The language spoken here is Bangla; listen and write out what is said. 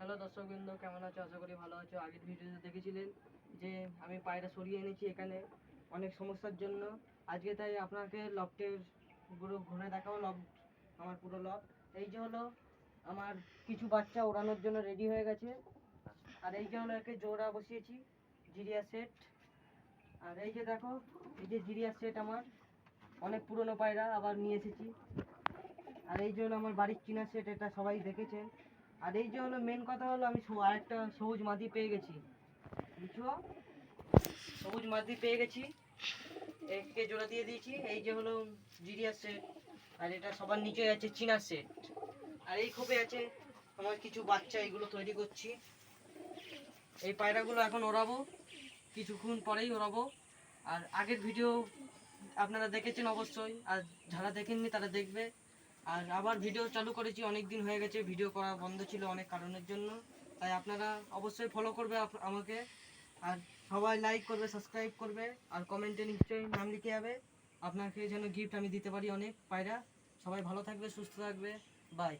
হ্যালো দর্শকবৃন্দ, কেমন আছো? আশা করি ভালো আছো। আগের ভিডিওতে দেখেছিলেন যে আমি পায়রা সরিয়ে এনেছি এখানে অনেক সমস্যার জন্য। আজকে তাই আপনাকে লফটের পুরো ঘুরে দেখাবো লফট আমার পুরো লফট এই যে হলো আমার কিছু বাচ্চা ওড়ানোর জন্য রেডি হয়ে গেছে। আর এই যে হলো একে জোড়া বসিয়েছি, জিরিয়া সেট আর এই যে দেখো, এই যে জিরিয়া সেট আমার, অনেক পুরনো পায়রা আবার নিয়ে এসেছি। আর এই যে হলো আমার বাড়ির চিনা সেট এটা সবাই দেখেছেন আর এই যে হলো মেন কথা হলো আমি আরেকটা সবুজ মাদি পেয়ে গেছি। বুঝছ? সবুজ মাদি পেয়ে গেছি। একে জোড়া দিয়ে দিয়েছি। এই যে হলো জিরিয়া সেট আর এটা সবার নিচে আছে চিনা সেট আর এই খোপে আছে আমার কিছু বাচ্চা এগুলো তৈরি করছি। এই পায়রাগুলো এখন ওড়াবো। কিছুক্ষণ পরেই ওড়াবো। আর আগের ভিডিও আপনারা দেখেছেন অবশ্যই। আর যারা দেখেননি তারা দেখবে। আর আবার ভিডিও চালু করেছি অনেক দিন হয়ে গেছে ভিডিও করা বন্ধ ছিল অনেক কারণের জন্য। তাই আপনারা অবশ্যই ফলো করবে আমাকে। আর সবাই লাইক করবে সাবস্ক্রাইব করবে, আর কমেন্টে নিশ্চয়ই নাম লিখে যাবে। আপনাকে যেন গিফট আমি দিতে পারি অনেক পায়রা। সবাই ভালো থাকবে, সুস্থ থাকবে। বাই